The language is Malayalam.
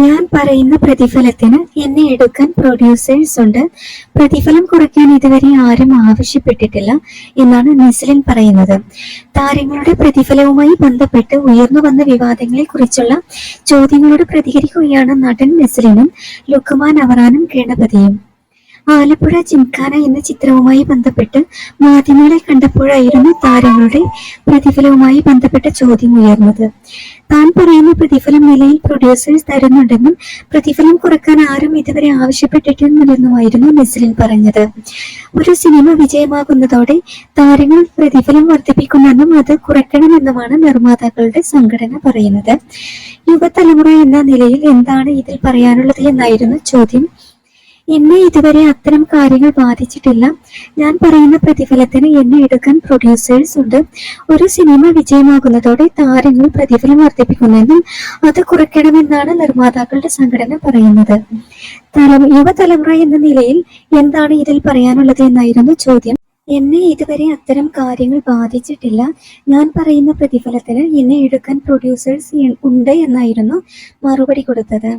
ഞാൻ പറയുന്ന പ്രതിഫലത്തിന് എന്നെ എടുക്കാൻ പ്രൊഡ്യൂസേഴ്സ് ഉണ്ട്. പ്രതിഫലം കുറയ്ക്കാൻ ഇതുവരെ ആരും ആവശ്യപ്പെട്ടിട്ടില്ല എന്നാണ് നിസ്ലിൻ പറയുന്നത്. താരങ്ങളുടെ പ്രതിഫലവുമായി ബന്ധപ്പെട്ട് ഉയർന്നു വന്ന വിവാദങ്ങളെ കുറിച്ചുള്ള ചോദ്യങ്ങളോട് പ്രതികരിക്കുകയാണ് നടൻ നിസ്ലിനും ലുക്കുമാൻ അവറാനും ഗണപതിയും ആലപ്പുഴ ജിംഖാന എന്ന ചിത്രവുമായി ബന്ധപ്പെട്ട് മാധ്യമങ്ങളെ കണ്ടപ്പോഴായിരുന്നു താരങ്ങളുടെ പ്രതിഫലവുമായി ബന്ധപ്പെട്ട ചോദ്യം ഉയർന്നത്. താൻ പറയുന്ന പ്രതിഫലം നിലയിൽ പ്രൊഡ്യൂസേഴ്സ് തരുന്നുണ്ടെന്നും പ്രതിഫലം കുറയ്ക്കാൻ ആരും ഇതുവരെ ആവശ്യപ്പെട്ടിട്ടില്ലെന്നുമായിരുന്നു നെസ്ലിൻ പറഞ്ഞത്. ഒരു സിനിമ വിജയമാകുന്നതോടെ താരങ്ങൾ പ്രതിഫലം വർദ്ധിപ്പിക്കുമെന്നും അത് കുറയ്ക്കണമെന്നുമാണ് നിർമ്മാതാക്കളുടെ സംഘടന പറയുന്നത്. യുവതലമുറ എന്ന നിലയിൽ എന്താണ് ഇതിൽ പറയാനുള്ളത് എന്നായിരുന്നു ചോദ്യം. എന്നെ ഇതുവരെ അത്തരം കാര്യങ്ങൾ ബാധിച്ചിട്ടില്ല. ഞാൻ പറയുന്ന പ്രതിഫലത്തിന് എന്നെ എടുക്കാൻ പ്രൊഡ്യൂസേഴ്സ് ഉണ്ട്. ഒരു സിനിമ വിജയമാകുന്നതോടെ താരങ്ങൾ പ്രതിഫലം വർദ്ധിപ്പിക്കുമെന്നും അത് കുറയ്ക്കണമെന്നാണ് നിർമ്മാതാക്കളുടെ സംഘടന പറയുന്നത്. തലം യുവതലമുറ എന്ന നിലയിൽ എന്താണ് ഇതിൽ പറയാനുള്ളത് എന്നായിരുന്നു ചോദ്യം. എന്നെ ഇതുവരെ അത്തരം കാര്യങ്ങൾ ബാധിച്ചിട്ടില്ല. ഞാൻ പറയുന്ന പ്രതിഫലത്തിന് എന്നെ എടുക്കാൻ പ്രൊഡ്യൂസേഴ്സ് ഉണ്ട് എന്നായിരുന്നു മറുപടി കൊടുത്തത്.